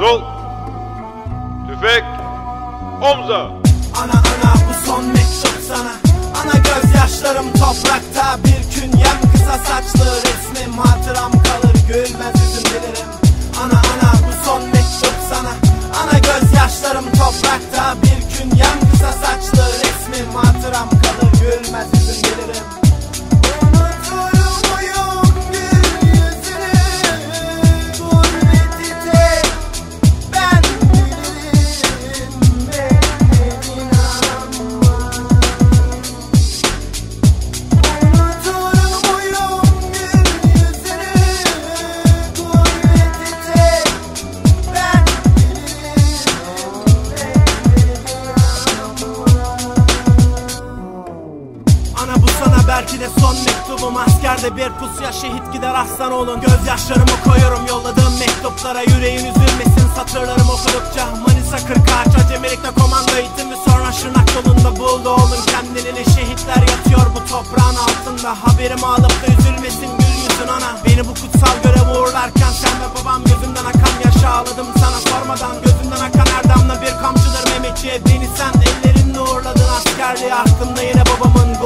Sol. Tüfek. Omza. Ana ana bu son mektup sana Ana gözyaşlarım toprakta Bir künyem kısa saçlı resmim Hatıram son mektubum Askerde bir pusuya şehit gider aslan olun. Gözyaşlarımı koyuyorum yolladığım mektuplara Yüreğin üzülmesin. Satırlarım okudukça Manisa 40 ağaç acemilikte komando eğitimi. Sonra Şırnak yolunda buldu oğlum kendini şehitler yatıyor bu toprağın altında. Haberimi alıp da üzülmesin gül yüzün ana. Beni bu kutsal göreve uğurlarken Sen ve babam gözümden akan yaşı ağladım sana. Sormadan Gözümden akan her bir kamçıdır Mehmetçiğe Beni sen. Ellerinle uğurladın askerliğe Aklımda yine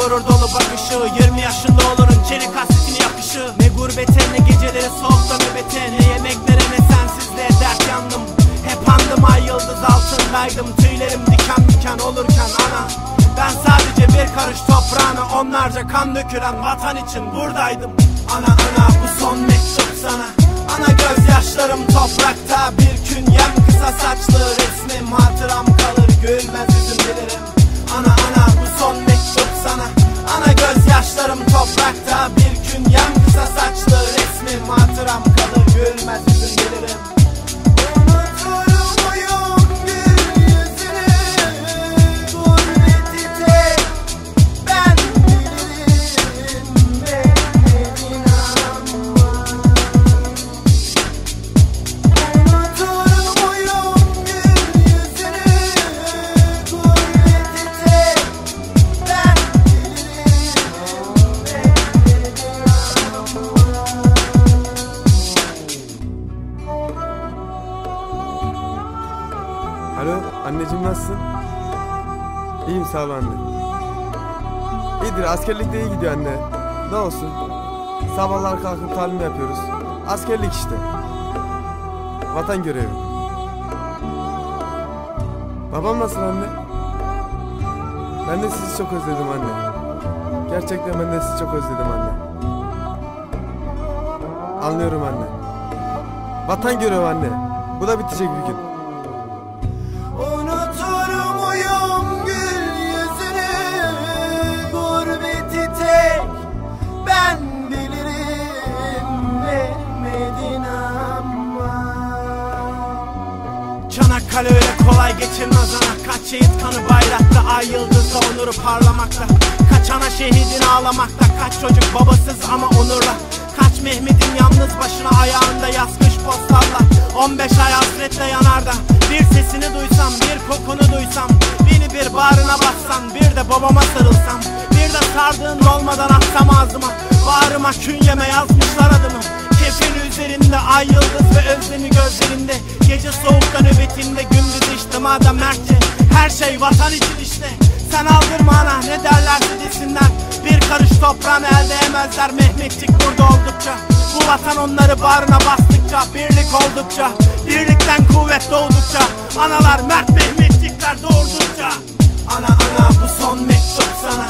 gurur dolu bakışı 20 yaşında olurun çelik hasretini yakışı. Ne gurbete ne geceleri soğukta nöbete Ne yemeklere ne sensizliğe dert yandım. Hep andım ay yıldız altındaydım. Tüylerim diken diken olurken ana. Ben sadece bir karış toprağına Onlarca kan dökülen vatan için buradaydım. Ana ana bu son mektup sana. Ana gözyaşlarım toprakta Bir künyem kısa saçlı resmim Hatıram gözyaşlarım toprakta İyiyim sağ ol anne. İyidir askerlikte iyi gidiyor anne. Ne olsun? Sabahlar kalkıp talim yapıyoruz. Askerlik işte. Vatan görevi. Babam nasıl anne? Ben de sizi çok özledim anne. Gerçekten ben de sizi çok özledim anne. Anlıyorum anne. Vatan görevi anne. Bu da bitecek bir gün. Kolay geçilmez ana Kaç şehit kanı bayrakta Ay yıldızla onuru parlamakta. Kaç ana şehidin ağlamakta Kaç çocuk babasız ama onurla. Kaç Mehmet'in yalnız başına ayağında yaz kış postallar 15 ay hasretle yanarda. Bir sesini duysam bir kokunu duysam. Beni bir bağrına bassan bir de babama sarılsam. Bir de sardığın olmadan atsam ağzıma. Bağrıma künyeme yazmışlar adımı Kefeni üzerinde ay yıldız ve özlemi gözlerinde. Gece soğukta nöbetinde gündüz içtimada mertçe. Her şey vatan için işte. Sen aldırma ana ne derlerse desinler Bir karış toprağını elde emezler Mehmetçik burada oldukça. Bu vatan onları bağrına bastıkça Birlik oldukça. Birlikten kuvvet doğdukça. Analar mert Mehmetçikler doğurdukça. Ana ana bu son mektup sana.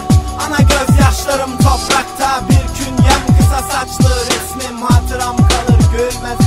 Ana gözyaşlarım toprak my